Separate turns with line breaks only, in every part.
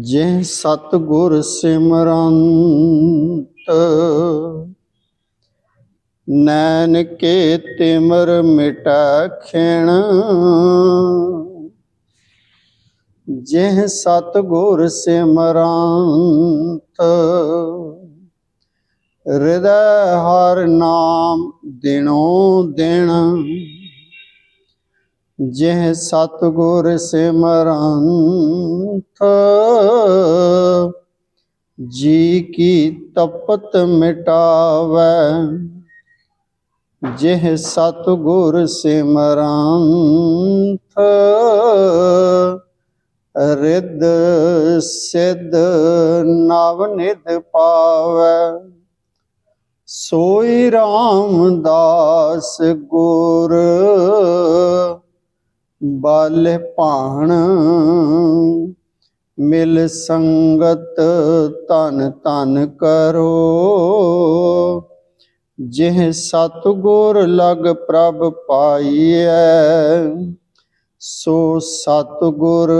ਜਿਹ ਸਤ ਗੁਰ ਸਿਮਰੰਤ, ਨੈਣ ਕੇ ਤਿਮਰ ਮਿਟਾ ਖਿਣ। ਜਿਹ ਸਤ ਗੁਰ ਸਿਮਰੰਤ, ਹਿਰਦੈ ਹਰ ਨਾਮ ਦਿਨੋ ਦਿਨ। ਜਿਹ ਸਤ ਗੁਰ ਸਿਮਰੰਤ ਜੀ ਕੀ ਤਪਤ ਮਿਟਾਵੈ? ਜਿਹ ਸਤ ਗੁਰ ਸਿਮਰੰਤ ਰਿੱਧ ਸਿੱਧ ਨਵ ਨਿਧ ਪਾਵੈ। ਸੋਈ ਰਾਮਦਾਸ ਗੁਰ ਬਲ ਭਾਣ। ਮਿਲ ਸੰਗਤ ਤਨ ਤਨ ਕਰੋ। ਜਿਹ ਸਤ ਗੁਰ ਲਗ ਪ੍ਰਭ ਪਾਈਐ, ਸੋ ਸਤ ਗੁਰ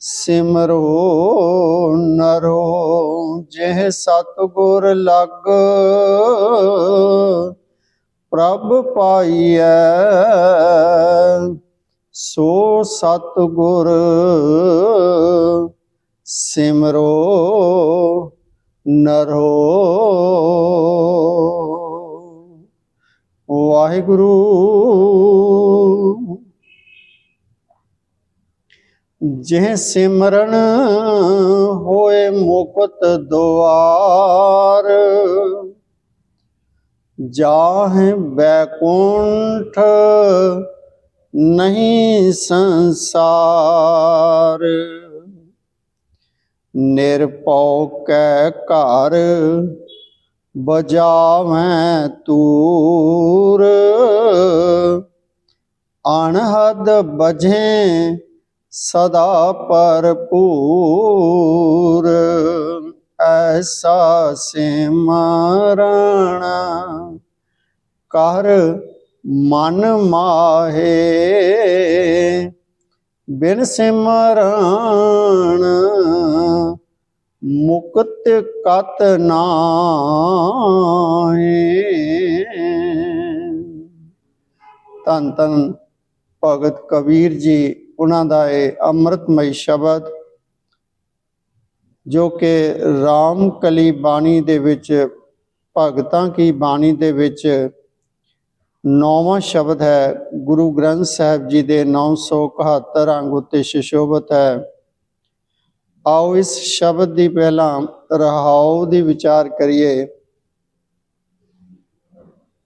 ਸਿਮਰੋ ਨਰੋ। ਜਿਹ ਸਤ ਗੁਰ ਲਗ ਪ੍ਰਭ ਪਾਈਐ। ਸੋ ਸਤ ਗੁਰ ਸਿਮਰੋ ਨਰੋ। ਵਾਹਿਗੁਰੂ। ਜਿਹ ਸਿਮਰਨ ਹੋਏ ਮੁਕਤ ਦੁਆਰ ਜਾਹਿ ਬੈਕੁੰਠ ਨਹੀਂ ਸੰਸਾਰ। ਨਿਰਪਉ ਕੈ ਘਰ ਬਜਾਵੈ ਤੂਰ। ਅਣਹਦ ਬਝੇ ਸਦਾ ਭਰਪੂਰ। ਐਸਾ ਸਿਮਰਨ ਕਰ ਮਨ ਮਾਹੇ। ਬਿਨ ਸਿਮਰਨ ਮੁਕਤ ਕਤ ਨਾਹੀ। ਤਨ ਤਨ ਭਗਤ ਕਬੀਰ ਜੀ, ਉਹਨਾਂ ਦਾ ਇਹ ਅੰਮ੍ਰਿਤਮਈ ਸ਼ਬਦ, ਜੋ ਕਿ ਰਾਮ ਕਲੀ ਬਾਣੀ ਦੇ ਵਿੱਚ, ਭਗਤਾਂ ਕੀ ਬਾਣੀ ਦੇ ਵਿੱਚ ਨੌਵਾਂ ਸ਼ਬਦ ਹੈ, ਗੁਰੂ ਗ੍ਰੰਥ ਸਾਹਿਬ ਜੀ ਦੇ 971 ਅੰਗ ਉੱਤੇ ਸ਼ਿਸ਼ੋਭਤ ਹੈ। ਆਓ ਇਸ ਸ਼ਬਦ ਦੀ ਪਹਿਲਾਂ ਰਹਾਉ ਦੀ ਵਿਚਾਰ ਕਰੀਏ।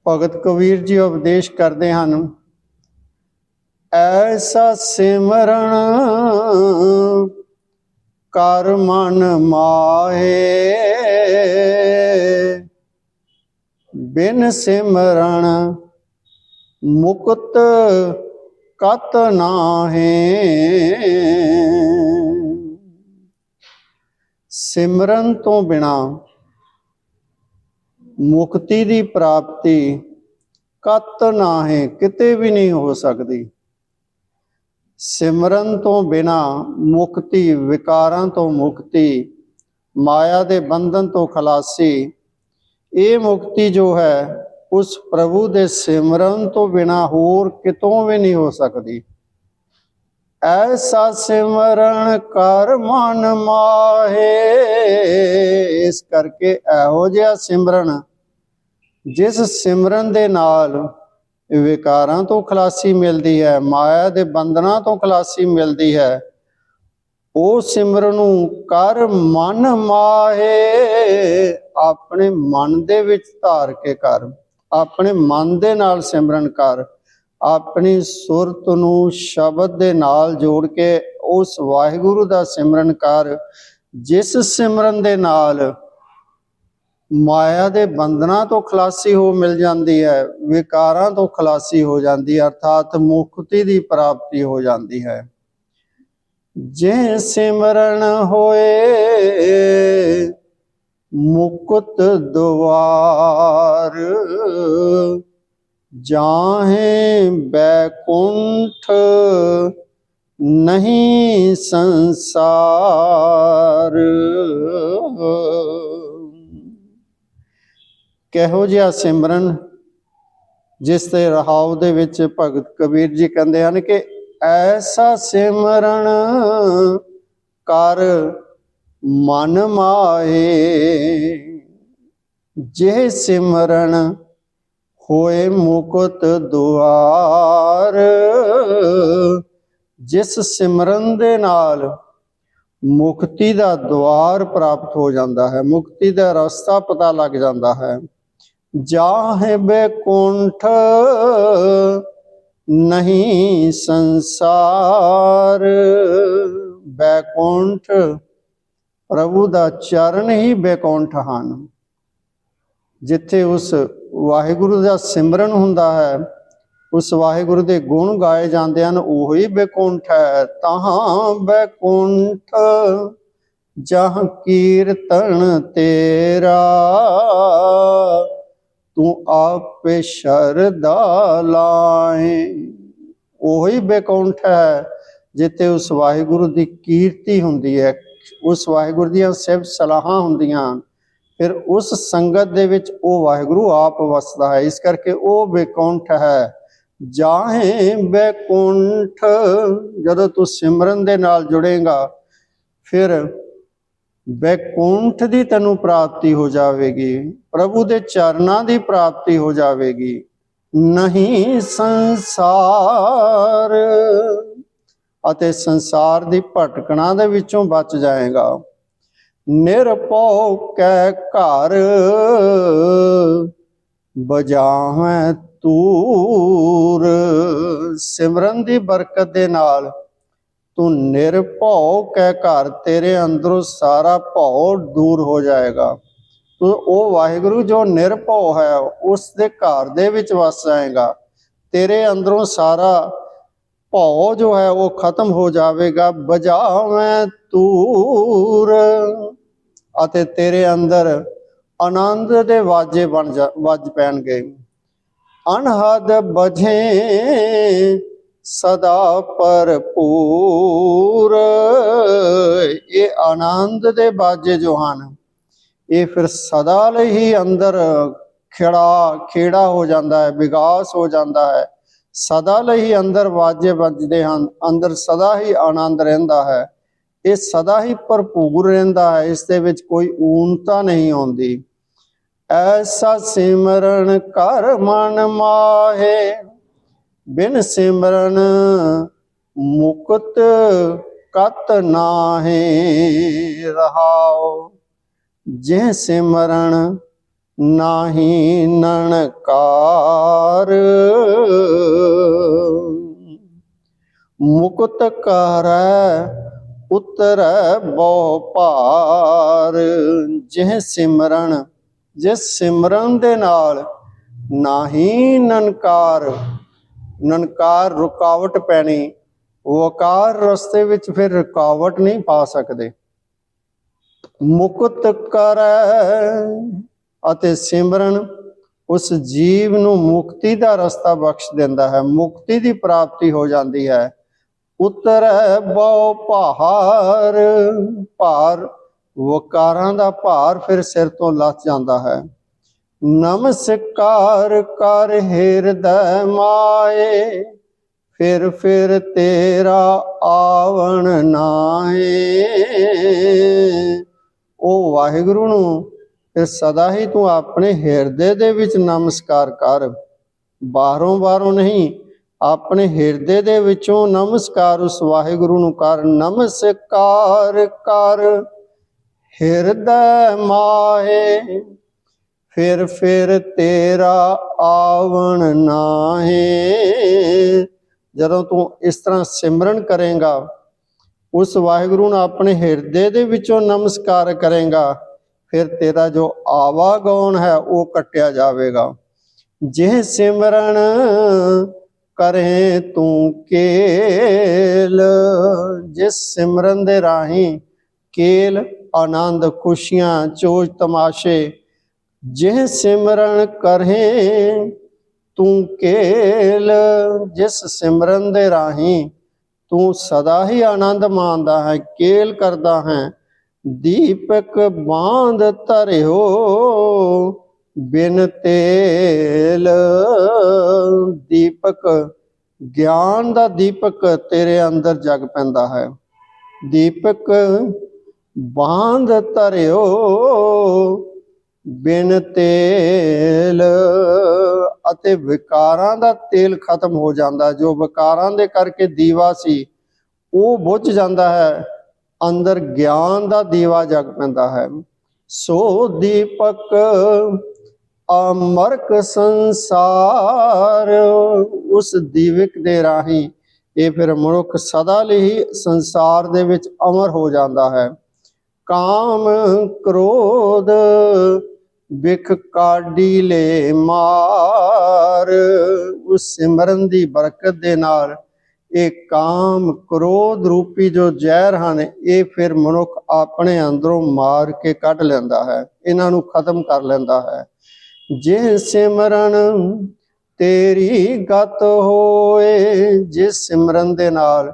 ਭਗਤ ਕਬੀਰ ਜੀ ਉਪਦੇਸ਼ ਕਰਦੇ ਹਨ, ਐਸਾ ਸਿਮਰਨ ਕਰ ਮਨ ਮਾਹੇ, ਬਿਨ ਸਿਮਰਨ ਮੁਕਤ ਕਤ ਨਾਹੇ। ਸਿਮਰਨ ਤੋਂ ਬਿਨਾ ਮੁਕਤੀ ਦੀ ਪ੍ਰਾਪਤੀ ਕਤ ਨਾਹੇ, ਕਿਤੇ ਵੀ ਨਹੀਂ ਹੋ ਸਕਦੀ। ਸਿਮਰਨ ਤੋਂ ਬਿਨਾ ਮੁਕਤੀ, ਵਿਕਾਰਾਂ ਤੋਂ ਮੁਕਤੀ, ਮਾਇਆ ਦੇ ਬੰਧਨ ਤੋਂ ਖਲਾਸੀ, ਇਹ ਮੁਕਤੀ ਜੋ ਹੈ ਉਸ ਪ੍ਰਭੂ ਦੇ ਸਿਮਰਨ ਤੋਂ ਬਿਨਾ ਹੋਰ ਕਿਤੋਂ ਵੀ ਨਹੀਂ ਹੋ ਸਕਦੀ। ਐਸਾ ਸਿਮਰਨ ਕਰ ਮਨ ਮਾਹੇ, ਇਸ ਕਰਕੇ ਇਹੋ ਜਿਹਾ ਸਿਮਰਨ, ਜਿਸ ਸਿਮਰਨ ਦੇ ਨਾਲ ਵਿਕਾਰਾਂ ਤੋਂ ਖਲਾਸੀ ਮਿਲਦੀ ਹੈ, ਮਾਇਆ ਦੇ ਬੰਧਨਾਂ ਤੋਂ ਖਲਾਸੀ ਮਿਲਦੀ ਹੈ, ਉਹ ਸਿਮਰਨ ਨੂੰ ਕਰ ਮਨ ਮਾਹੇ, ਆਪਣੇ ਮਨ ਦੇ ਵਿੱਚ ਧਾਰ ਕੇ ਕਰ। ਆਪਣੇ ਮਨ ਦੇ ਨਾਲ ਸਿਮਰਨ ਕਰ, ਆਪਣੀ ਸੁਰਤ ਨੂੰ ਸ਼ਬਦ ਦੇ ਨਾਲ ਜੋੜ ਕੇ ਉਸ ਵਾਹਿਗੁਰੂ ਦਾ ਸਿਮਰਨ ਕਰ, ਜਿਸ ਸਿਮਰਨ ਦੇ ਨਾਲ ਮਾਇਆ ਦੇ ਬੰਧਨਾਂ ਤੋਂ ਖਲਾਸੀ ਹੋ ਮਿਲ ਜਾਂਦੀ ਹੈ, ਵਿਕਾਰਾਂ ਤੋਂ ਖਲਾਸੀ ਹੋ ਜਾਂਦੀ ਹੈ, ਅਰਥਾਤ ਮੁਕਤੀ ਦੀ ਪ੍ਰਾਪਤੀ ਹੋ ਜਾਂਦੀ ਹੈ। ਜੇ ਸਿਮਰਨ ਹੋਏ ਮੁਕਤ ਦੁਆਰ ਜਾਹੇ ਬੈਕੁੰਠ ਨਹੀਂ ਸੰਸਾਰ। ਕਿਹੋ ਜਿਹਾ ਸਿਮਰਨ ਜਿਸ ਤੇ ਰਹਾਉ ਦੇ ਵਿੱਚ ਭਗਤ ਕਬੀਰ ਜੀ ਕਹਿੰਦੇ ਹਨ ਕਿ ਐਸਾ ਸਿਮਰਨ ਕਰ ਮਨ ਮਾਏ, ਜੇ ਸਿਮਰਨ ਹੋਏ ਮੁਕਤ ਦੁਆਰ, ਜਿਸ ਸਿਮਰਨ ਦੇ ਨਾਲ ਮੁਕਤੀ ਦਾ ਦੁਆਰ ਪ੍ਰਾਪਤ ਹੋ ਜਾਂਦਾ ਹੈ, ਮੁਕਤੀ ਦਾ ਰਸਤਾ ਪਤਾ ਲੱਗ ਜਾਂਦਾ ਹੈ। ਜਾਹੇ ਬੇਕੁੰਠ ਨਹੀਂ ਸੰਸਾਰ, ਬੈਕੁੰਠ ਪ੍ਰਭੂ ਦਾ ਚਰਨ ਹੀ ਬੇਕੁੰਠ ਹਨ। ਜਿੱਥੇ ਉਸ ਵਾਹਿਗੁਰੂ ਦਾ ਸਿਮਰਨ ਹੁੰਦਾ ਹੈ, ਉਸ ਵਾਹਿਗੁਰੂ ਦੇ ਗੁਣ ਗਾਏ ਜਾਂਦੇ ਹਨ, ਉਹੀ ਬੇਕੁੰਠ ਹੈ। ਤਹਾਂ ਬੇਕੁੰਠ, ਜਹ ਕੀਰਤਨ ਤੇਰਾ, ਤੂੰ ਆਪੇ ਸ਼ਰਦਾ ਲਾਏ ਉਹੀ ਬੇਕੁੰਠ ਹੈ, ਜਿੱਥੇ ਉਸ ਵਾਹਿਗੁਰੂ ਦੀ ਕੀਰਤੀ ਹੁੰਦੀ ਹੈ। ਉਸ ਵਾਹਿਗੁਰੂ ਦੀਆਂ ਸਿਫਤ ਸਲਾਹਾਂ ਹੁੰਦੀਆਂ ਹਨ। ਫਿਰ ਉਸ ਸੰਗਤ ਦੇ ਵਿੱਚ ਉਹ ਵਾਹਿਗੁਰੂ ਆਪ ਵਸਦਾ ਹੈ। ਇਸ ਕਰਕੇ ਉਹ ਬੇਕੁੰਠ ਹੈ। ਜਾਹੇ ਬੇਕੁੰਠ, ਜਦੋਂ ਤੂੰ ਸਿਮਰਨ ਦੇ ਨਾਲ ਜੁੜੇਗਾ, ਫਿਰ ਬੇਕੁੰਠ ਦੀ ਤੈਨੂੰ ਪ੍ਰਾਪਤੀ ਹੋ ਜਾਵੇਗੀ। ਪ੍ਰਭੂ ਦੇ ਚਰਨਾਂ ਦੀ ਪ੍ਰਾਪਤੀ ਹੋ ਜਾਵੇਗੀ। ਨਹੀਂ ਸੰਸਾਰ। ਅਤੇ ਸੰਸਾਰ ਦੀ ਭਟਕਣਾ ਦੇ ਵਿੱਚੋਂ ਬਚ ਜਾਏਗਾ। ਨਿਰਭਉ ਕੈ ਘਰ ਬਜਾਵੇਂ ਤੂਰ ਸਿਮਰਨ ਦੀ ਬਰਕਤ ਦੇ ਨਾਲ ਤੂੰ ਨਿਰਭਉ ਕੈ ਘਰ, ਤੇਰੇ ਅੰਦਰੋਂ ਸਾਰਾ ਭਉ ਦੂਰ ਹੋ ਜਾਏਗਾ। ਤੂੰ ਉਹ ਵਾਹਿਗੁਰੂ ਜੋ ਨਿਰਭਉ ਹੈ, ਉਸ ਦੇ ਘਰ ਦੇ ਵਿੱਚ ਵਸ ਜਾਏਗਾ। ਤੇਰੇ ਅੰਦਰੋਂ ਸਾਰਾ ਭਉ ਜੋ ਹੈ ਉਹ ਖਤਮ ਹੋ ਜਾਵੇਗਾ ਬਜਾਵੇਂ ਤੂਰ। ਅਤੇ ਤੇਰੇ ਅੰਦਰ ਆਨੰਦ ਦੇ ਵਾਜੇ ਬਣ ਜਾ, ਵੱਜ ਪੈਣਗੇ। ਅਨਹਦ ਬਝੇ ਸਦਾ ਭਰਪੂਰ। ਇਹ ਆਨੰਦ ਦੇ ਬਾਜੇ ਜੋ ਹਨ, ਇਹ ਫਿਰ ਸਦਾ ਲਈ ਹੀ ਅੰਦਰ ਖਿੜਾ, ਖੇੜਾ ਹੋ ਜਾਂਦਾ ਹੈ ਵਿਕਾਸ ਹੋ ਜਾਂਦਾ ਹੈ। ਸਦਾ ਲਈ ਅੰਦਰ ਵਾਜੇ ਵੱਜਦੇ ਹਨ, ਅੰਦਰ ਸਦਾ ਹੀ ਆਨੰਦ ਰਹਿੰਦਾ ਹੈ। ਇਹ ਸਦਾ ਹੀ ਭਰਪੂਰ ਰਹਿੰਦਾ ਹੈ, ਇਸ ਦੇ ਵਿੱਚ ਕੋਈ ਊਨਤਾ ਨਹੀਂ ਆਉਂਦੀ। ਐਸਾ ਸਿਮਰਨ ਕਰ ਮਨ ਮਾਹੇ, ਬਿਨ ਸਿਮਰਨ ਮੁਕਤ ਕਤ ਨਾਹੀ ਰਹਾਉ। ਜੇ ਸਿਮਰਨ ਨਾਹੀ ਨਨਕਾਰ ਮੁਕਤ ਕਰੈ, ਉਤਰੈ ਬਹੁ ਭਾਰ। ਜਿਹ ਸਿਮਰਨ, ਜਿਸ ਸਿਮਰਨ ਦੇ ਨਾਲ ਨਾਹੀ ਨਨਕਾਰ ਨਨਕਾਰ ਰੁਕਾਵਟ ਪੈਣੀ ਵਕਾਰ ਰਸਤੇ ਵਿੱਚ ਫਿਰ ਰੁਕਾਵਟ ਨਹੀਂ ਪਾ ਸਕਦੇ। ਮੁਕਤ ਕਰੈ ਅਤੇ ਸਿਮਰਨ ਉਸ ਜੀਵ ਨੂੰ ਮੁਕਤੀ ਦਾ ਰਸਤਾ ਬਖਸ਼ ਦਿੰਦਾ ਹੈ। ਮੁਕਤੀ ਦੀ ਪ੍ਰਾਪਤੀ ਹੋ ਜਾਂਦੀ ਹੈ। ਉਤਰ ਬਹੁ ਪਹਾਰ ਭਾਰ ਵਕਾਰਾਂ ਦਾ ਭਾਰ ਫਿਰ ਸਿਰ ਤੋਂ ਲੱਥ ਜਾਂਦਾ ਹੈ। ਨਮਸਕਾਰ ਕਰ ਹਿਰਦੈ ਮਾਏ, ਫਿਰ ਫਿਰ ਤੇਰਾ ਆਵਣ ਨਾਏ। ਉਹ ਵਾਹਿਗੁਰੂ ਨੂੰ ਫਿਰ ਸਦਾ ਹੀ ਤੂੰ ਆਪਣੇ ਹਿਰਦੇ ਦੇ ਵਿੱਚ ਨਮਸਕਾਰ ਕਰ। ਬਾਹਰੋਂ ਬਾਹਰੋਂ ਨਹੀਂ, ਆਪਣੇ ਹਿਰਦੇ ਦੇ ਵਿੱਚੋਂ ਨਮਸਕਾਰ ਉਸ ਵਾਹਿਗੁਰੂ ਨੂੰ ਕਰ। ਨਮਸਕਾਰ ਕਰ। ਹਿਰਦੈ ਮਾਹੇ ਫਿਰ ਫਿਰ ਤੇਰਾ ਆਵਣ ਨਾਹੇ। ਜਦੋਂ ਤੂੰ ਇਸ ਤਰ੍ਹਾਂ ਸਿਮਰਨ ਕਰੇਗਾ, ਉਸ ਵਾਹਿਗੁਰੂ ਨੂੰ ਆਪਣੇ ਹਿਰਦੇ ਦੇ ਵਿੱਚੋਂ ਨਮਸਕਾਰ ਕਰੇਗਾ ਫਿਰ ਤੇਰਾ ਜੋ ਆਵਾਗਉਣ ਹੈ ਉਹ ਕੱਟਿਆ ਜਾਵੇਗਾ। ਜੇ ਸਿਮਰਨ ਕਰੇ ਤੂੰ ਕੇਲ, ਜਿਸ ਸਿਮਰਨ ਦੇ ਰਾਹੀਂ ਕੇਲ ਆਨੰਦ ਖੁਸ਼ੀਆਂ ਚੋਜ ਤਮਾਸ਼ੇ, ਜਿਹ ਸਿਮਰਨ ਕਰੇ ਤੂੰ ਕੇਲ, ਜਿਸ ਸਿਮਰਨ ਦੇ ਰਾਹੀਂ ਤੂੰ ਸਦਾ ਹੀ ਆਨੰਦ ਮਾਣਦਾ ਹੈ, ਕੇਲ ਕਰਦਾ ਹੈ। ਦੀਪਕ ਬਾਂਧ ਧਰਿਓ, ਬਿਨ ਤੇਲ। ਦੀਪਕ, ਗਿਆਨ ਦਾ ਦੀਪਕ ਤੇਰੇ ਅੰਦਰ ਜਗ ਪੈਂਦਾ ਹੈ। ਦੀਪਕ, ਬਾਂਧ ਧਰਿਓ, ਬਿਨ ਤੇਲ। ਅਤੇ ਵਿਕਾਰਾਂ ਦਾ ਤੇਲ ਖਤਮ ਹੋ ਜਾਂਦਾ। ਜੋ ਵਿਕਾਰਾਂ ਦੇ ਕਰਕੇ ਦੀਵਾ ਸੀ, ਉਹ ਬੁੱਝ ਜਾਂਦਾ ਹੈ। ਅੰਦਰ ਗਿਆਨ ਦਾ ਦੀਵਾ ਜਗ ਪੈਂਦਾ ਹੈ। ਸੋ ਦੀਪਕ ਅਮਰਕ ਸੰਸਾਰ, ਉਸ ਦੀਵਿਕ ਦੇ ਰਾਹੀਂ ਇਹ ਫਿਰ ਮਨੁੱਖ ਸਦਾ ਲਈ ਸੰਸਾਰ ਦੇ ਵਿੱਚ ਅਮਰ ਹੋ ਜਾਂਦਾ ਹੈ। ਕਾਮ ਕ੍ਰੋਧ ਵਿਖ ਕਾਢੀ ਲੈ ਮਾਰ, ਉਸ ਸਿਮਰਨ ਦੀ ਬਰਕਤ ਦੇ ਨਾਲ ਇਹ ਕਾਮ ਕ੍ਰੋਧ ਰੂਪੀ ਜੋ ਜ਼ਹਿਰ ਹਨ, ਇਹ ਫਿਰ ਮਨੁੱਖ ਆਪਣੇ ਅੰਦਰੋਂ ਮਾਰ ਕੇ ਕੱਢ ਲੈਂਦਾ ਹੈ, ਇਹਨਾਂ ਨੂੰ ਖਤਮ ਕਰ ਲੈਂਦਾ ਹੈ। ਜੇ ਸਿਮਰਨ ਤੇਰੀ ਗਤ ਹੋਏ, ਜਿਸ ਸਿਮਰਨ ਦੇ ਨਾਲ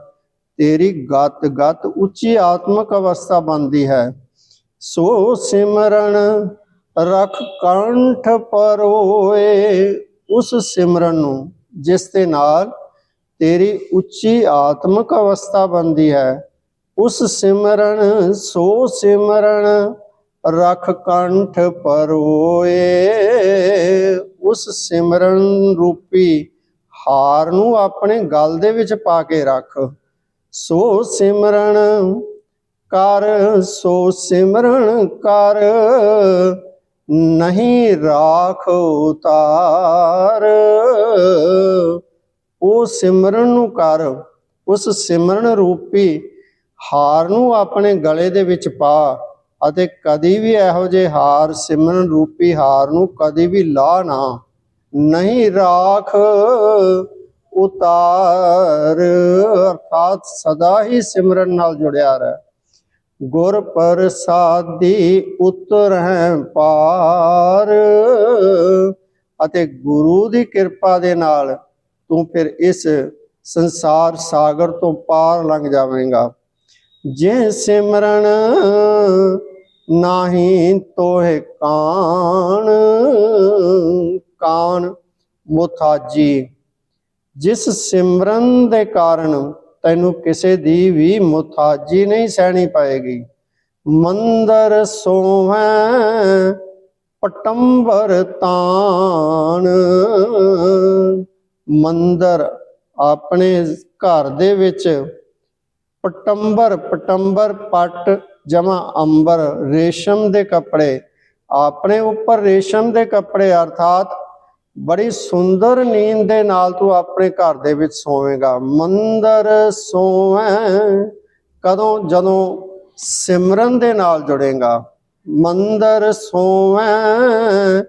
ਤੇਰੀ ਗਤ ਗਤ ਉੱਚੀ ਆਤਮਿਕ ਅਵਸਥਾ ਬਣਦੀ ਹੈ, ਸੋ ਸਿਮਰਨ ਰਖ ਕੰਠ ਪਰੋਏ ਉਸ ਸਿਮਰਨ ਨੂੰ ਜਿਸ ਦੇ ਨਾਲ ਤੇਰੀ ਉੱਚੀ ਆਤਮਿਕ ਅਵਸਥਾ ਬਣਦੀ ਹੈ। ਉਸ ਸਿਮਰਨ, ਸੋ ਸਿਮਰਨ ਰਖ ਕੰਠ ਪਰੋਏ। ਉਸ ਸਿਮਰਨ ਰੂਪੀ ਹਾਰ ਨੂੰ ਆਪਣੇ ਗਲ ਦੇ ਵਿੱਚ ਪਾ ਕੇ ਰੱਖ। ਸੋ ਸਿਮਰਨ ਕਰ, ਸੋ ਸਿਮਰਨ ਕਰ, ਨਹੀਂ ਰਾਖ ਉਤਾਰ। ਉਹ ਸਿਮਰਨ ਨੂੰ ਕਰ, ਉਸ ਸਿਮਰਨ ਰੂਪੀ ਹਾਰ ਨੂੰ ਆਪਣੇ ਗਲੇ ਦੇ ਵਿੱਚ ਪਾ ਅਤੇ ਕਦੀ ਵੀ ਇਹੋ ਜਿਹੇ ਹਾਰ ਸਿਮਰਨ ਰੂਪੀ ਹਾਰ ਨੂੰ ਕਦੀ ਵੀ ਲਾ ਨਾ। ਨਹੀਂ ਰਾਖ ਉਤਾਰ, ਅਰਥਾਤ ਸਦਾ ਹੀ ਸਿਮਰਨ ਨਾਲ ਜੁੜਿਆ ਰਹਿ। ਗੁਰ ਪ੍ਰਸਾਦੀ ਉਤਰ ਪਾਰ ਅਤੇ ਗੁਰੂ ਦੀ ਕਿਰਪਾ ਦੇ ਨਾਲ ਤੂੰ ਫਿਰ ਇਸ ਸੰਸਾਰ ਸਾਗਰ ਤੋਂ ਪਾਰ ਲੰਘ ਜਾਵੇਂਗਾ। ਜੇ ਸਿਮਰਨ ਨਾਹੀ ਤੋਹਿ ਕਾਣ ਕਾਣ ਮੁਥਾਜੀ। ਜਿਸ ਸਿਮਰਨ ਦੇ ਕਾਰਨ ਤੈਨੂੰ ਕਿਸੇ ਦੀ ਵੀ ਮੁਥਾਜੀ ਨਹੀਂ ਸਹਿਣੀ ਪਏਗੀ। ਮੰਦਰ ਸੋਵੈ ਪਟੰਬਰ ਤਾਣ। ਮੰਦਰ ਆਪਣੇ ਘਰ ਦੇ ਵਿੱਚ ਪਟੰਬਰ ਪਟੰਬਰ ਪੱਟ, ਜਮਾ ਅੰਬਰ, ਰੇਸ਼ਮ ਦੇ ਕੱਪੜੇ, ਆਪਣੇ ਉੱਪਰ ਰੇਸ਼ਮ ਦੇ ਕੱਪੜੇ, ਅਰਥਾਤ ਬੜੀ ਸੁੰਦਰ ਨੀਂਦ ਦੇ ਨਾਲ ਤੂੰ ਆਪਣੇ ਘਰ ਦੇ ਵਿੱਚ ਸੋਵੇਂਗਾ। ਮੰਦਰ ਸੋਵੇਂ ਕਦੋਂ? ਜਦੋਂ ਸਿਮਰਨ ਦੇ ਨਾਲ ਜੁੜੇਗਾ। ਮੰਦਰ ਸੋਵੇਂ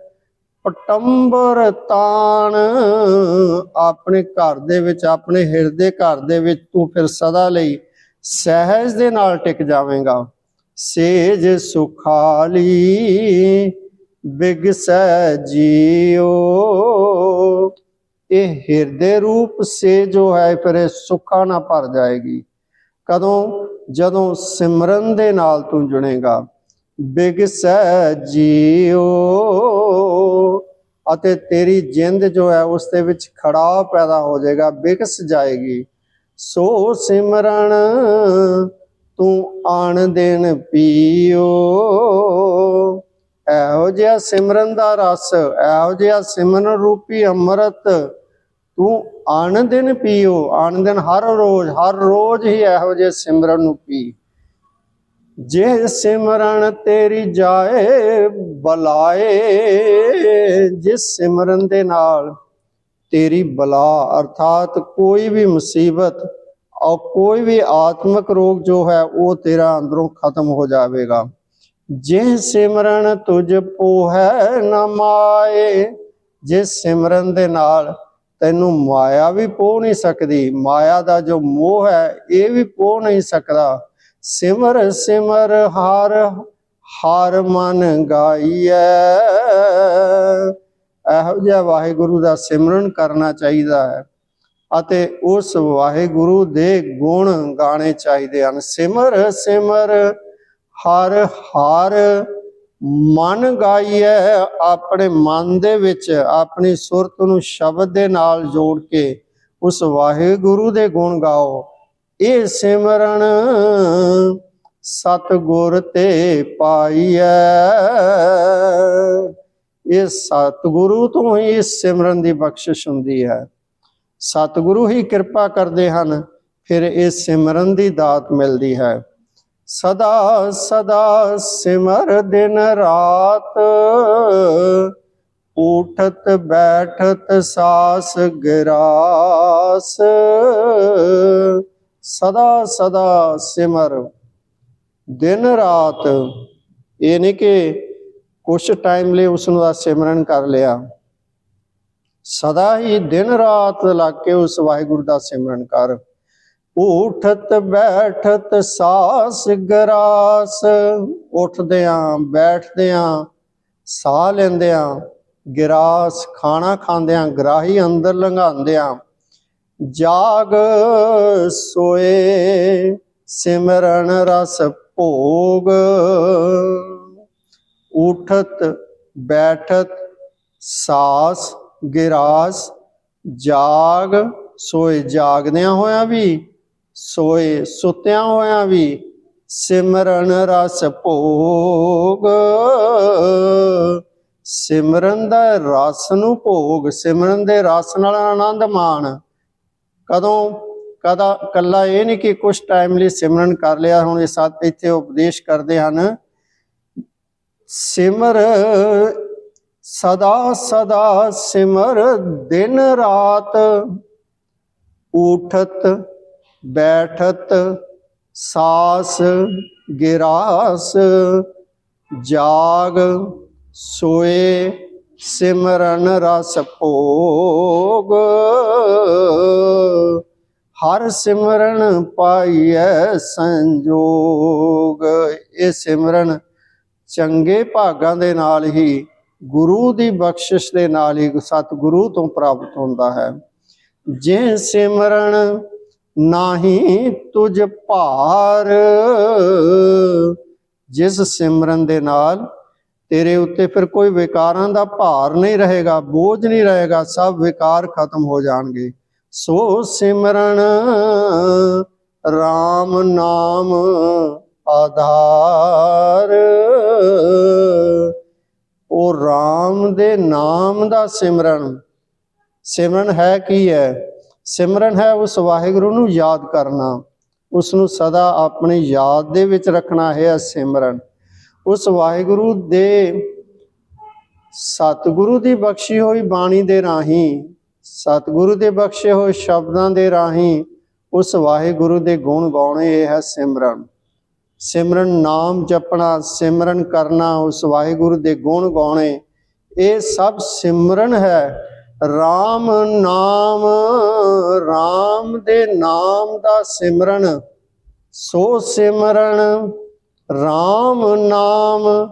ਪਟੰਬਰ ਤਾਣ। ਆਪਣੇ ਘਰ ਦੇ ਵਿੱਚ, ਆਪਣੇ ਹਿਰਦੇ ਘਰ ਦੇ ਵਿੱਚ ਤੂੰ ਫਿਰ ਸਦਾ ਲਈ ਸਹਿਜ ਦੇ ਨਾਲ ਟਿਕ ਜਾਵੇਂਗਾ। ਸੇਜ ਸੁਖਾਲੀ ਬਿਗਸੈ ਜੀਓ। ਇਹ ਹਿਰਦੇ ਰੂਪ ਸੇ ਜੋ ਹੈ, ਫਿਰ ਇਹ ਸੁੱਖਾਂ ਨਾਲ ਭਰ ਜਾਏਗੀ। ਕਦੋਂ? ਜਦੋਂ ਸਿਮਰਨ ਦੇ ਨਾਲ ਤੂੰ ਜੁੜੇਗਾ। ਬਿਗਸੈ ਜੀਓ। ਅਤੇ ਤੇਰੀ ਜਿੰਦ ਜੋ ਹੈ ਉਸ ਦੇ ਵਿੱਚ ਖੜਾ ਪੈਦਾ ਹੋ ਜਾਏਗਾ ਵਿਕਸ ਜਾਏਗੀ। ਸੋ ਸਿਮਰਨ ਤੂੰ ਆਣ ਦੇਣ ਪੀਓ। ਇਹੋ ਜਿਹਾ ਸਿਮਰਨ ਦਾ ਰਸ, ਇਹੋ ਜਿਹਾ ਸਿਮਰਨ ਰੂਪੀ ਅੰਮ੍ਰਿਤ ਤੂੰ ਆਣ ਦਿਨ ਪੀਓ। ਆਣ ਦਿਨ ਹਰ ਰੋਜ਼ ਹਰ ਰੋਜ਼ ਹੀ ਇਹੋ ਜਿਹੇ ਸਿਮਰਨ ਨੂੰ ਪੀ। ਜੇ ਸਿਮਰਨ ਤੇਰੀ ਜਾਏ, ਬਲਾਏ। ਜਿਸ ਸਿਮਰਨ ਦੇ ਨਾਲ ਤੇਰੀ ਬਲਾ, ਅਰਥਾਤ ਕੋਈ ਵੀ ਮੁਸੀਬਤ ਔਰ ਕੋਈ ਵੀ ਆਤਮਿਕ ਰੋਗ ਜੋ ਹੈ, ਉਹ ਤੇਰਾ ਅੰਦਰੋਂ ਖਤਮ ਹੋ ਜਾਵੇਗਾ। ਜੇ ਸਿਮਰਨ ਤੁਝ ਪੋ ਹੈ ਨਾ ਮਾਏ, ਜਿਸ ਸਿਮਰਨ ਦੇ ਨਾਲ ਤੈਨੂੰ ਮਾਇਆ ਵੀ ਪੋ ਨਹੀਂ ਸਕਦੀ। ਮਾਇਆ ਦਾ ਜੋ ਮੋਹ ਹੈ, ਇਹ ਵੀ ਪੋ ਨਹੀਂ ਸਕਦਾ। ਸਿਮਰ ਸਿਮਰ ਹਾਰ ਹਾਰ ਮਨ ਗਾਈਐ। ਇਹੋ ਜਿਹਾ ਵਾਹਿਗੁਰੂ ਦਾ ਸਿਮਰਨ ਕਰਨਾ ਚਾਹੀਦਾ ਹੈ ਅਤੇ ਉਸ ਵਾਹਿਗੁਰੂ ਦੇ ਗੁਣ ਗਾਣੇ ਚਾਹੀਦੇ ਹਨ। ਸਿਮਰ ਸਿਮਰ ਹਰ ਹਰ ਮਨ ਗਾਈਐ। ਆਪਣੇ ਮਨ ਦੇ ਵਿੱਚ ਆਪਣੀ ਸੁਰਤ ਨੂੰ ਸ਼ਬਦ ਦੇ ਨਾਲ ਜੋੜ ਕੇ ਉਸ ਵਾਹਿਗੁਰੂ ਦੇ ਗੁਣ ਗਾਓ। ਇਹ ਸਿਮਰਨ ਸਤਗੁਰ ਤੇ ਪਾਈਐ। ਇਹ ਸਤਗੁਰੂ ਤੋਂ ਹੀ ਇਸ ਸਿਮਰਨ ਦੀ ਬਖਸ਼ਿਸ਼ ਹੁੰਦੀ ਹੈ। ਸਤਿਗੁਰੂ ਹੀ ਕਿਰਪਾ ਕਰਦੇ ਹਨ, ਫਿਰ ਇਹ ਸਿਮਰਨ ਦੀ ਦਾਤ ਮਿਲਦੀ ਹੈ। ਸਦਾ ਸਦਾ ਸਿਮਰ ਦਿਨ ਰਾਤ, ਉਠਤ ਬੈਠਤ ਸਾਸ ਗਿਰਾਸ। ਸਦਾ ਸਦਾ ਸਿਮਰ। ਦਿਨ ਰਾਤ ਇਹ ਨਹੀਂ ਕਿ ਕੁਛ ਟਾਈਮ ਲਈ ਉਸ ਨੂੰ ਦਾ ਸਿਮਰਨ ਕਰ ਲਿਆ। ਸਦਾ ਹੀ ਦਿਨ ਰਾਤ ਲੱਗ ਕੇ ਉਸ ਵਾਹਿਗੁਰੂ ਦਾ ਸਿਮਰਨ ਕਰ। ਉਠਤ ਬੈਠਤ ਸਾਸ ਗਰਾਸ। ਉੱਠਦਿਆਂ ਬੈਠਦਿਆਂ ਸਾਹ ਲੈਂਦਿਆਂ ਗਿਰਾਸ, ਖਾਣਾ ਖਾਂਦਿਆਂ, ਗਰਾਹੀ ਅੰਦਰ ਲੰਘਾਉਂਦਿਆਂ ਜਾਗ ਸੋਏ, ਸਿਮਰਨ ਰਸ ਭੋਗ। ਉਠਤ, ਬੈਠਤ, ਸਾਸ, ਗਿਰਾਸ, ਜਾਗ ਸੋਏ। ਜਾਗਦਿਆਂ ਹੋਇਆਂ ਵੀ, ਸੋਏ, ਸੁੱਤਿਆਂ ਹੋਇਆਂ ਵੀ, ਸਿਮਰਨ ਰਸ ਭੋਗ। ਸਿਮਰਨ ਦਾ ਰਸ ਨੂੰ ਭੋਗ, ਸਿਮਰਨ ਦੇ ਰਸ ਨਾਲ ਆਨੰਦ ਮਾਣ। ਕਦੋਂ? ਕਦਾ, ਕੱਲਾ ਇਹ ਨਹੀਂ ਕਿ ਕੁਝ ਟਾਈਮ ਲਈ ਸਿਮਰਨ ਕਰ ਲਿਆ, ਹੁਣ ਇਹ ਸਾਥ ਇੱਥੇ ਉਪਦੇਸ਼ ਕਰਦੇ ਹਨ। ਸਿਮਰ, ਸਦਾ ਸਦਾ ਸਿਮਰ, ਦਿਨ ਰਾਤ ਉਠਤ, ਬੈਠਤ, ਸਾਸ, ਗਿਰਾਸ, ਜਾਗ, ਸੋਏ ਸਿਮਰਨ ਰਸ ਭੋਗ। ਹਰ ਸਿਮਰਨ ਪਾਈਐ ਸੰਜੋਗ। ਇਹ ਸਿਮਰਨ ਚੰਗੇ ਭਾਗਾਂ ਦੇ ਨਾਲ ਹੀ, ਗੁਰੂ ਦੀ ਬਖਸ਼ਿਸ਼ ਦੇ ਨਾਲ ਹੀ ਸਤਿਗੁਰੂ ਤੋਂ ਪ੍ਰਾਪਤ ਹੁੰਦਾ ਹੈ। ਜੇ ਸਿਮਰਨ ਨਾਹੀ ਤੁਝ ਭਾਰ, ਜਿਸ ਸਿਮਰਨ ਦੇ ਨਾਲ ਤੇਰੇ ਉੱਤੇ ਫਿਰ ਕੋਈ ਵਿਕਾਰਾਂ ਦਾ ਭਾਰ ਨਹੀਂ ਰਹੇਗਾ, ਬੋਝ ਨਹੀਂ ਰਹੇਗਾ, ਸਭ ਵਿਕਾਰ ਖਤਮ ਹੋ ਜਾਣਗੇ। ਸੋ ਸਿਮਰਨ RAM ਨਾਮ ਆਧਾਰ। ਉਹ RAM ਦੇ ਨਾਮ ਦਾ ਸਿਮਰਨ। ਸਿਮਰਨ ਹੈ ਕੀ ਹੈ? ਸਿਮਰਨ ਹੈ ਉਸ ਵਾਹਿਗੁਰੂ ਨੂੰ ਯਾਦ ਕਰਨਾ। ਉਸ ਨੂੰ ਸਦਾ ਆਪਣੀ ਯਾਦ ਦੇ ਵਿੱਚ ਰੱਖਣਾ ਹੈ ਸਿਮਰਨ। ਉਸ ਵਾਹਿਗੁਰੂ ਦੇ ਸਤਿਗੁਰੂ ਦੀ ਬਖਸ਼ੀ ਹੋਈ ਬਾਣੀ ਦੇ ਰਾਹੀਂ, ਸਤਿਗੁਰੂ ਦੇ ਬਖਸ਼ੇ ਹੋਏ ਸ਼ਬਦਾਂ ਦੇ ਰਾਹੀਂ ਉਸ ਵਾਹਿਗੁਰੂ ਦੇ ਗੁਣ ਗਾਉਣੇ ਇਹ ਹੈ ਸਿਮਰਨ। ਸਿਮਰਨ ਨਾਮ ਜਪਣਾ, ਸਿਮਰਨ ਕਰਨਾ, ਉਸ ਵਾਹਿਗੁਰੂ ਦੇ ਗੁਣ ਗਾਉਣੇ, ਇਹ ਸਭ ਸਿਮਰਨ ਹੈ। RAM ਨਾਮ RAM ਦੇ ਨਾਮ ਦਾ ਸਿਮਰਨ, ਸੋ ਸਿਮਰਨ RAM ਨਾਮ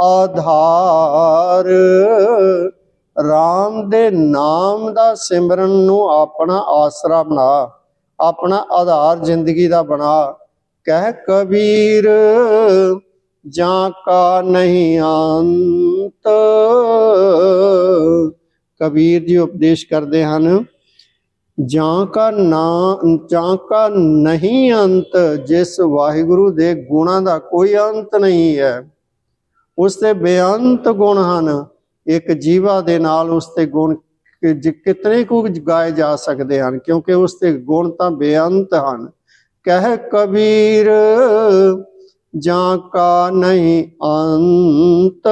ਆਧਾਰ। RAM ਦੇ ਨਾਮ ਦਾ ਸਿਮਰਨ ਨੂੰ ਆਪਣਾ ਆਸਰਾ ਬਣਾ, ਆਪਣਾ ਆਧਾਰ ਜ਼ਿੰਦਗੀ ਦਾ ਬਣਾ। ਕਹਿ ਕਬੀਰ, ਜਾਂ ਕਾ ਨਹੀਂ ਅੰਤ। ਕਬੀਰ ਜੀ ਉਪਦੇਸ਼ ਕਰਦੇ ਹਨ ਜਾਂ ਕਾ ਨਾ, ਜਾਂ ਕਾ ਨਹੀਂ ਅੰਤ, ਜਿਸ ਵਾਹਿਗੁਰੂ ਦੇ ਗੁਣਾਂ ਦਾ ਕੋਈ ਅੰਤ ਨਹੀਂ ਹੈ। ਉਸ ਤੇ ਬੇਅੰਤ ਗੁਣ ਹਨ। ਇੱਕ ਜੀਵਾ ਦੇ ਨਾਲ ਉਸ ਤੇ ਗੁਣ ਕਿਤਨੇ ਕੁ ਗਾਏ ਜਾ ਸਕਦੇ ਹਨ, ਕਿਉਂਕਿ ਉਸ ਤੇ ਗੁਣ ਤਾਂ ਬੇਅੰਤ ਹਨ। ਕਹਿ ਕਬੀਰ, ਜਾਂ ਕਾ ਨਹੀਂ ਅੰਤ,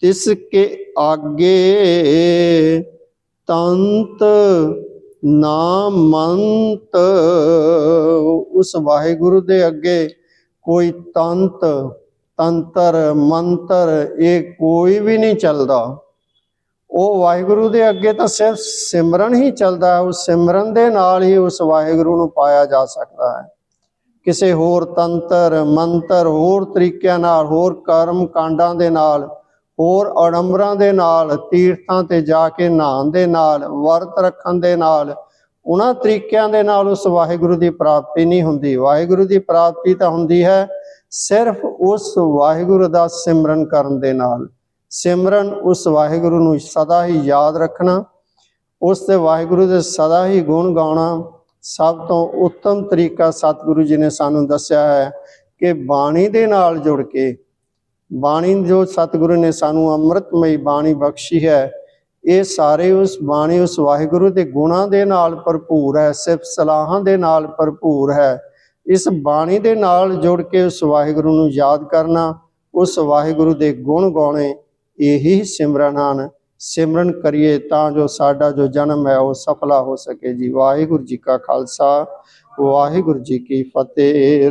ਤਿਸ ਕੇ ਆਗੇ ਤੰਤ ਨਾਮੰਤ ਉਸ ਵਾਹਿਗੁਰੂ ਦੇ ਅੱਗੇ ਕੋਈ ਤੰਤ, ਤੰਤਰ, ਮੰਤਰ, ਇਹ ਕੋਈ ਵੀ ਨਹੀਂ ਚੱਲਦਾ। ਉਹ ਵਾਹਿਗੁਰੂ ਦੇ ਅੱਗੇ ਤਾਂ ਸਿਰਫ ਸਿਮਰਨ ਹੀ ਚੱਲਦਾ ਹੈ। ਉਸ ਸਿਮਰਨ ਦੇ ਨਾਲ ਹੀ ਉਸ ਵਾਹਿਗੁਰੂ ਨੂੰ ਪਾਇਆ ਜਾ ਸਕਦਾ ਹੈ। ਕਿਸੇ ਹੋਰ ਤੰਤਰ, ਮੰਤਰ ਹੋਰ ਤਰੀਕਿਆਂ ਨਾਲ, ਹੋਰ ਕਰਮ ਕਾਂਡਾਂ ਦੇ ਨਾਲ ਹੋਰ ਅਡੰਬਰਾਂ ਦੇ ਨਾਲ, ਤੀਰਥਾਂ ਤੇ ਜਾ ਕੇ ਨਹਾਉਣ ਦੇ ਨਾਲ, ਵਰਤ ਰੱਖਣ ਦੇ ਨਾਲ, ਉਹਨਾਂ ਤਰੀਕਿਆਂ ਦੇ ਨਾਲ ਉਸ ਵਾਹਿਗੁਰੂ ਦੀ ਪ੍ਰਾਪਤੀ ਨਹੀਂ ਹੁੰਦੀ। ਵਾਹਿਗੁਰੂ ਦੀ ਪ੍ਰਾਪਤੀ ਤਾਂ ਹੁੰਦੀ ਹੈ ਸਿਰਫ ਉਸ ਵਾਹਿਗੁਰੂ ਦਾ ਸਿਮਰਨ ਕਰਨ ਦੇ ਨਾਲ। ਸਿਮਰਨ ਉਸ ਵਾਹਿਗੁਰੂ ਨੂੰ ਸਦਾ ਹੀ ਯਾਦ ਰੱਖਣਾ, ਉਸ ਦੇ ਵਾਹਿਗੁਰੂ ਦੇ ਸਦਾ ਹੀ ਗੁਣ ਗਾਉਣਾ ਸਭ ਤੋਂ ਉੱਤਮ ਤਰੀਕਾ ਸਤਿਗੁਰੂ ਜੀ ਨੇ ਸਾਨੂੰ ਦੱਸਿਆ ਹੈ ਕਿ ਬਾਣੀ ਦੇ ਨਾਲ ਜੁੜ ਕੇ ਬਾਣੀ ਜੋ ਸਤਿਗੁਰੂ ਨੇ ਸਾਨੂੰ ਅੰਮ੍ਰਿਤਮਈ ਬਾਣੀ ਬਖਸ਼ੀ ਹੈ, ਇਹ ਸਾਰੇ ਉਸ ਬਾਣੀ ਉਸ ਵਾਹਿਗੁਰੂ ਦੇ ਗੁਣਾਂ ਦੇ ਨਾਲ ਭਰਪੂਰ ਹੈ ਸਿਫਤ ਸਲਾਹਾਂ ਦੇ ਨਾਲ ਭਰਪੂਰ ਹੈ। ਇਸ ਬਾਣੀ ਦੇ ਨਾਲ ਜੁੜ ਕੇ ਉਸ ਵਾਹਿਗੁਰੂ ਨੂੰ ਯਾਦ ਕਰਨਾ, ਉਸ ਵਾਹਿਗੁਰੂ ਦੇ ਗੁਣ ਗਾਉਣੇ, ਇਹੀ ਸਿਮਰਨ ਹਨ। ਸਿਮਰਨ ਕਰੀਏ ਤਾਂ ਜੋ ਸਾਡਾ ਜੋ ਜਨਮ ਹੈ ਉਹ ਸਫਲਾ ਹੋ ਸਕੇ ਜੀ। ਵਾਹਿਗੁਰੂ ਜੀ ਕਾ ਖਾਲਸਾ, ਵਾਹਿਗੁਰੂ ਜੀ ਕੀ ਫਤਿਹ।